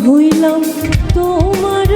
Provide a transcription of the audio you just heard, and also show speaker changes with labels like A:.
A: হইলাম তোমার